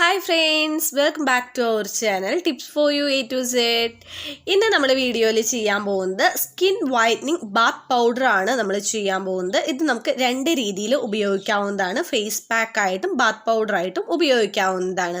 Hi friends welcome back to our channel tips for you A to Z ഇന്ന് നമ്മൾ വീഡിയോയിൽ ചെയ്യാൻ പോകുന്നത് സ്കിൻ വൈറ്റനിങ് ബാത്ത് പൗഡർ ആണ് നമ്മൾ ചെയ്യാൻ പോകുന്നത്. ഇത് നമുക്ക് രണ്ട് രീതിയിൽ ഉപയോഗിക്കാവുന്നതാണ്. ഫേസ് പാക്കായിട്ടും ബാത്ത് പൗഡറായിട്ടും ഉപയോഗിക്കാവുന്നതാണ്.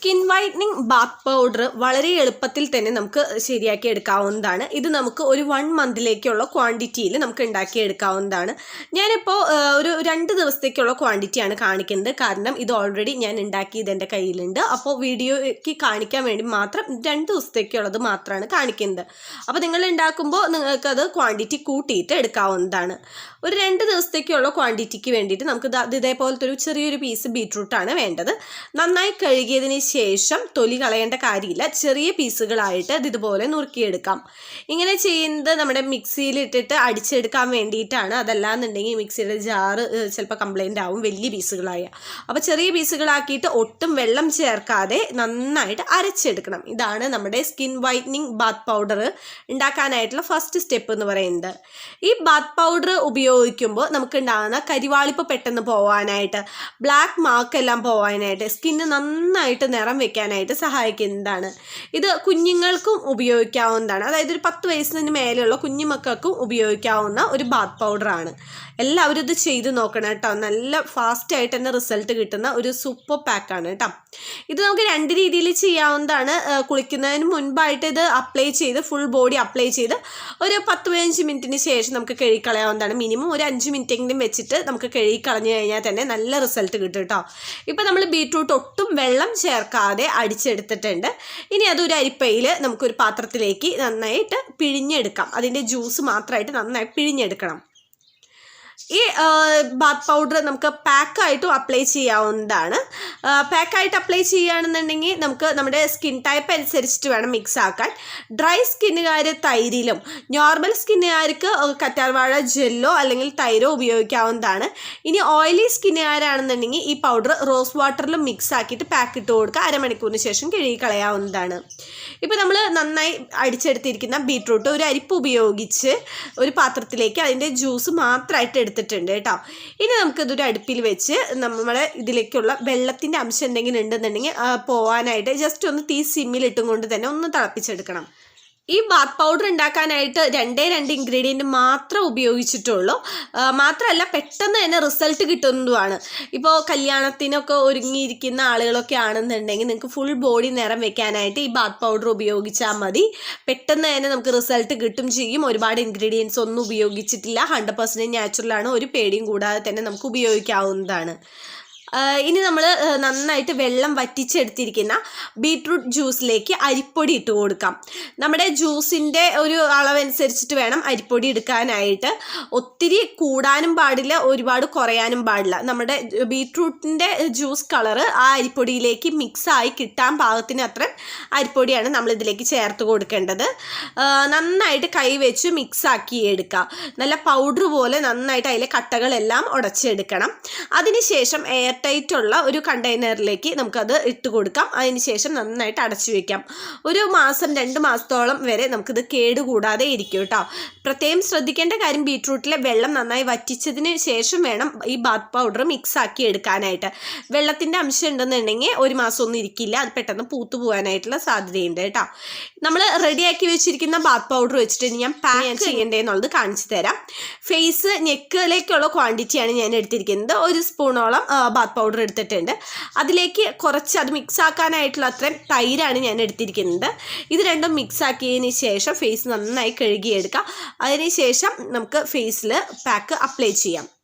സ്കിൻ വൈറ്റനിങ് ബാത്ത് പൗഡർ വളരെ എളുപ്പത്തിൽ തന്നെ നമുക്ക് ശരിയാക്കി എടുക്കാവുന്നതാണ് ഇത് നമുക്ക് ഒരു വൺ മന്തിലേക്കുള്ള ക്വാണ്ടിറ്റിയിൽ നമുക്ക് ഉണ്ടാക്കി എടുക്കാവുന്നതാണ് ഞാനിപ്പോൾ ഒരു രണ്ട് ദിവസത്തേക്കുള്ള ക്വാണ്ടിറ്റിയാണ് കാണിക്കുന്നത്. കാരണം ഇത് ഓൾറെഡി ഞാൻ ഉണ്ടാക്കിയത് എന്റെ കയ്യിലുണ്ട്. അപ്പോൾ വീഡിയോയ്ക്ക് കാണിക്കാൻ വേണ്ടി മാത്രം രണ്ട് ദിവസത്തേക്കുള്ളത് മാത്രമാണ് കാണിക്കുന്നത്. അപ്പോൾ നിങ്ങൾ ഉണ്ടാക്കുമ്പോൾ നിങ്ങൾക്കത് ക്വാണ്ടിറ്റി കൂട്ടിയിട്ട് എടുക്കാവുന്നതാണ്. ഒരു രണ്ട് ദിവസത്തേക്കുള്ള ക്വാണ്ടിറ്റിക്ക് വേണ്ടിയിട്ട് നമുക്ക് ഇതേപോലത്തെ ഒരു ചെറിയൊരു പീസ് ബീറ്റ്റൂട്ടാണ് വേണ്ടത്. നന്നായി കഴുകിയതിന് ശേഷം തൊലി കളയേണ്ട കാര്യമില്ല. ചെറിയ പീസുകളായിട്ട് അത് ഇതുപോലെ നുറുക്കിയെടുക്കാം. ഇങ്ങനെ ചെയ്യുന്നത് നമ്മുടെ മിക്സിയിൽ ഇട്ടിട്ട് അടിച്ചെടുക്കാൻ വേണ്ടിയിട്ടാണ്. അതല്ലാന്നുണ്ടെങ്കിൽ മിക്സിയുടെ ജാറ് ചിലപ്പോൾ കംപ്ലൈന്റ് ആവും വലിയ പീസുകളായ. അപ്പോൾ ചെറിയ പീസുകളാക്കിയിട്ട് ഒട്ടും വെള്ളം ചേർക്കാതെ നന്നായിട്ട് അരച്ചെടുക്കണം. ഇതാണ് നമ്മുടെ സ്കിൻ വൈറ്റനിങ് ബാത്ത് പൗഡർ ഉണ്ടാക്കാനായിട്ടുള്ള ഫസ്റ്റ് സ്റ്റെപ്പ് എന്ന് പറയുന്നത്. ഈ ബാത്ത് പൗഡർ ഉപയോഗിക്കുമ്പോൾ നമുക്ക് ഉണ്ടാകുന്ന കരിവാളിപ്പ് പെട്ടെന്ന് പോവാനായിട്ട് ബ്ലാക്ക് മാർക്ക് എല്ലാം പോവാനായിട്ട് സ്കിന്ന് നന്നായിട്ട് നിറം വെക്കാനായിട്ട് സഹായിക്കുന്നതാണ്. ഇത് കുഞ്ഞുങ്ങൾക്കും ഉപയോഗിക്കാവുന്നതാണ്. അതായത് ഒരു പത്ത് വയസ്സിന് മേലെയുള്ള കുഞ്ഞുമക്കൾക്കും ഉപയോഗിക്കാവുന്ന ഒരു ബാത്ത് പൗഡറാണ് എല്ലാവരും ഇത് ചെയ്ത് നോക്കണം കേട്ടോ. നല്ല ഫാസ്റ്റ് ആയിട്ട് തന്നെ റിസൾട്ട് കിട്ടുന്ന ഒരു സൂപ്പർ പാക്കാണ് കേട്ടോ. ഇത് നമുക്ക് രണ്ട് രീതിയിൽ ചെയ്യാവുന്നതാണ്. കുളിക്കുന്നതിന് മുൻപായിട്ട് ഇത് അപ്ലൈ ചെയ്ത് ഫുൾ ബോഡി അപ്ലൈ ചെയ്ത് ഒരു പത്ത് പതിനഞ്ച് മിനിറ്റിന് ശേഷം നമുക്ക് കഴുകിക്കളയാവുന്നതാണ്. മിനിമം ഒരു അഞ്ച് മിനിറ്റെങ്കിലും വെച്ചിട്ട് നമുക്ക് കഴുകിക്കളഞ്ഞു കഴിഞ്ഞാൽ തന്നെ നല്ല റിസൾട്ട് കിട്ടും കേട്ടോ. ഇപ്പം നമ്മൾ ബീട്രൂട്ട് ഒട്ടും വെള്ളം ചേർക്കാതെ അടിച്ചെടുത്തിട്ടുണ്ട്. ഇനി അതൊരു അരിപ്പയിൽ നമുക്കൊരു പാത്രത്തിലേക്ക് നന്നായിട്ട് പിഴിഞ്ഞെടുക്കാം. അതിന്റെ ജ്യൂസ് മാത്രമായിട്ട് നന്നായി പിഴിഞ്ഞെടുക്കണം. ഈ ബാത്ത് പൗഡർ നമുക്ക് പാക്കായിട്ടും അപ്ലൈ ചെയ്യാവുന്നതാണ്. പാക്കായിട്ട് അപ്ലൈ ചെയ്യുകയാണെന്നുണ്ടെങ്കിൽ നമുക്ക് നമ്മുടെ സ്കിൻ ടൈപ്പ് അനുസരിച്ചിട്ട് വേണം മിക്സ് ആക്കാൻ. ഡ്രൈ സ്കിന്നുകാർ തൈരിലും നോർമൽ സ്കിന്നുകാർക്ക് കറ്റാർവാഴ ജെല്ലോ അല്ലെങ്കിൽ തൈരോ ഉപയോഗിക്കാവുന്നതാണ്. ഇനി ഓയിലി സ്കിന്നുകാരാണെന്നുണ്ടെങ്കിൽ ഈ പൗഡർ റോസ് വാട്ടറിലും മിക്സ് ആക്കിയിട്ട് പാക്ക് ഇട്ട് കൊടുക്കുക. അരമണിക്കൂറിന് ശേഷം കഴുകി കളയാവുന്നതാണ്. ഇപ്പോൾ നമ്മൾ നന്നായി അടിച്ചെടുത്തിരിക്കുന്ന ബീട്രൂട്ട് ഒരു അരിപ്പ് ഉപയോഗിച്ച് ഒരു പാത്രത്തിലേക്ക് അതിന്റെ ജ്യൂസ് മാത്രമായിട്ട് എടുത്തിട്ടുണ്ട് കേട്ടോ. ഇനി നമുക്കിതൊരു അടുപ്പിൽ വെച്ച് നമ്മൾ ഇതിലേക്കുള്ള വെള്ളത്തിന്റെ അംശം എന്തെങ്കിലും ഉണ്ടെന്നുണ്ടെങ്കിൽ പോവാനായിട്ട് ജസ്റ്റ് ഒന്ന് തീ സിമ്മിലിട്ടും കൊണ്ട് തന്നെ ഒന്ന് തിളപ്പിച്ചെടുക്കണം. ഈ ബാത്ത് പൗഡർ ഉണ്ടാക്കാനായിട്ട് രണ്ടേ രണ്ട് ഇൻഗ്രീഡിയന്റ് മാത്രം ഉപയോഗിച്ചിട്ടുള്ളൂ. മാത്രമല്ല പെട്ടെന്ന് തന്നെ റിസൾട്ട് കിട്ടുന്നതുമാണ്. ഇപ്പോൾ കല്യാണത്തിനൊക്കെ ഒരുങ്ങിയിരിക്കുന്ന ആളുകളൊക്കെ ആണെന്നുണ്ടെങ്കിൽ നിങ്ങൾക്ക് ഫുൾ ബോഡി നിറം വെക്കാനായിട്ട് ഈ ബാത്ത് പൗഡർ ഉപയോഗിച്ചാൽ മതി. പെട്ടെന്ന് തന്നെ നമുക്ക് റിസൾട്ട് കിട്ടും ചെയ്യും. ഒരുപാട് ഇൻഗ്രീഡിയൻസ് ഒന്നും ഉപയോഗിച്ചിട്ടില്ല. ഹൺഡ്രഡ് പെർസെന്റ് നാച്ചുറലാണ് ഒരു പേടിയും കൂടാതെ തന്നെ നമുക്ക് ഉപയോഗിക്കാവുന്നതാണ്. ഇനി നമ്മൾ നന്നായിട്ട് വെള്ളം വറ്റിച്ചെടുത്തിരിക്കുന്ന ബീട്രൂട്ട് ജ്യൂസിലേക്ക് അരിപ്പൊടി ഇട്ട് കൊടുക്കാം. നമ്മുടെ ജ്യൂസിന്റെ ഒരു അളവനുസരിച്ചിട്ട് വേണം അരിപ്പൊടി എടുക്കാനായിട്ട്. ഒത്തിരി കൂടാനും പാടില്ല ഒരുപാട് കുറയാനും പാടില്ല. നമ്മുടെ ബീട്രൂട്ടിന്റെ ജ്യൂസ് കളറ് ആ അരിപ്പൊടിയിലേക്ക് മിക്സായി കിട്ടാൻ പാകത്തിന് അത്ര അരിപ്പൊടിയാണ് നമ്മളിതിലേക്ക് ചേർത്ത് കൊടുക്കേണ്ടത്. നന്നായിട്ട് കൈ വെച്ച് മിക്സാക്കി എടുക്കുക നല്ല പൗഡർ പോലെ നന്നായിട്ട് അതിലെ കട്ടകളെല്ലാം ഉടച്ചെടുക്കണം. അതിനുശേഷം എയർ ടൈറ്റ് ഉള്ള ഒരു കണ്ടെയ്നറിലേക്ക് നമുക്കത് ഇട്ട് കൊടുക്കാം. അതിനുശേഷം നന്നായിട്ട് അടച്ചു വയ്ക്കാം ഒരു മാസം രണ്ട് മാസത്തോളം വരെ നമുക്കിത് കേടുകൂടാതെ ഇരിക്കും കേട്ടോ പ്രത്യേകം ശ്രദ്ധിക്കേണ്ട കാര്യം ബീട്രൂട്ടിലെ വെള്ളം നന്നായി വറ്റിച്ചതിന് ശേഷം വേണം ഈ ബാത്ത് പൗഡർ മിക്സ് ആക്കി എടുക്കാനായിട്ട്. വെള്ളത്തിന്റെ അംശം ഉണ്ടെന്നുണ്ടെങ്കിൽ ഒരു മാസം ഒന്നും ഇരിക്കില്ല. അത് പെട്ടെന്ന് പൂത്തു പോകാനായിട്ടുള്ള സാധ്യതയുണ്ട് കേട്ടോ നമ്മൾ റെഡിയാക്കി വെച്ചിരിക്കുന്ന ബാത്ത് പൗഡർ വെച്ചിട്ട് ഞാൻ പാക്ക് ചെയ്യേണ്ടതെന്നുള്ളത് കാണിച്ചു തരാം. ഫേസ് നെക്കിലേക്കുള്ള ക്വാണ്ടിറ്റിയാണ് ഞാൻ എടുത്തിരിക്കുന്നത്. ഒരു സ്പൂണോളം ബാത്ത് പൗഡർ എടുത്തിട്ടുണ്ട്. അതിലേക്ക് കുറച്ച് അത് മിക്സ് ആക്കാനായിട്ടുള്ള അത്രയും തൈരാണ് ഞാൻ എടുത്തിരിക്കുന്നത്. ഇത് രണ്ടും മിക്സ് ആക്കിയതിന് ശേഷം ഫേസ് നന്നായി കഴുകിയെടുക്കാം. അതിന് ശേഷം നമുക്ക് ഫേസിൽ പാക്ക് അപ്ലൈ ചെയ്യാം.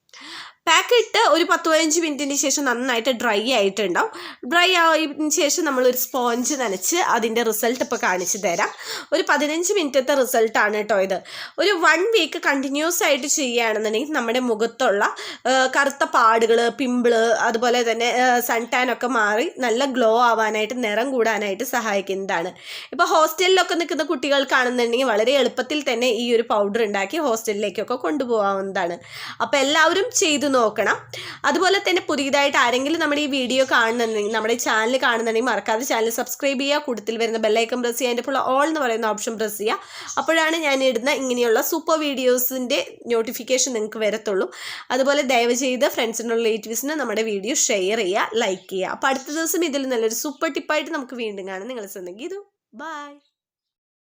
പാക്ക് ഇട്ട് ഒരു പത്ത് പതിനഞ്ച് മിനിറ്റിന് ശേഷം നന്നായിട്ട് ഡ്രൈ ആയിട്ടുണ്ടാവും. ഡ്രൈ ആയതിന് ശേഷം നമ്മൾ ഒരു സ്പോഞ്ച് നനച്ച് അതിന്റെ റിസൾട്ട് ഇപ്പോൾ കാണിച്ചു തരാം. ഒരു പതിനഞ്ച് മിനിറ്റത്തെ റിസൾട്ടാണ് കേട്ടോ ഇത്. ഒരു വൺ വീക്ക് കണ്ടിന്യൂസ് ആയിട്ട് ചെയ്യുകയാണെന്നുണ്ടെങ്കിൽ നമ്മുടെ മുഖത്തുള്ള കറുത്ത പാടുകൾ പിമ്പിൾ അതുപോലെ തന്നെ സൺ ടാൻ ഒക്കെ മാറി നല്ല ഗ്ലോ ആവാനായിട്ട് നിറം കൂടാനായിട്ട് സഹായിക്കുന്നതാണ്. ഇപ്പോൾ ഹോസ്റ്റലിലൊക്കെ നിൽക്കുന്ന കുട്ടികൾക്കാണെന്നുണ്ടെങ്കിൽ വളരെ എളുപ്പത്തിൽ തന്നെ ഈ ഒരു പൗഡർ ഉണ്ടാക്കി ഹോസ്റ്റലിലേക്കൊക്കെ കൊണ്ടുപോകാവുന്നതാണ്. അപ്പോൾ എല്ലാവരും ചെയ്തു നോക്കണം. അതുപോലെ തന്നെ പുതിയതായിട്ട് ആരെങ്കിലും നമ്മുടെ ഈ വീഡിയോ കാണുന്നുണ്ടെങ്കിൽ നമ്മുടെ ചാനൽ കാണുന്നുണ്ടെങ്കിൽ മറക്കാതെ ചാനൽ സബ്സ്ക്രൈബ് ചെയ്യുക കൂടുതൽ വരുന്ന ബെല്ലൈക്കൺ പ്രസ് ചെയ്യുക അതിന്റെ ഇപ്പോൾ ഓൾ എന്ന് പറയുന്ന ഓപ്ഷൻ പ്രസ് ചെയ്യുക. അപ്പോഴാണ് ഞാൻ ഇടുന്ന ഇങ്ങനെയുള്ള സൂപ്പർ വീഡിയോസിന്റെ നോട്ടിഫിക്കേഷൻ നിങ്ങൾക്ക് വരത്തുള്ളൂ. അതുപോലെ ദയവ് ചെയ്ത് ഫ്രണ്ട്സിനും റിലേറ്റീവ്സിന് നമ്മുടെ വീഡിയോ ഷെയർ ചെയ്യുക ലൈക്ക് ചെയ്യുക. അപ്പോൾ അടുത്ത ദിവസം ഇതിൽ നല്ലൊരു സൂപ്പർ ടിപ്പായിട്ട് നമുക്ക് വീണ്ടും കാണാം. നിങ്ങൾ ശ്രദ്ധിക്കും ബൈ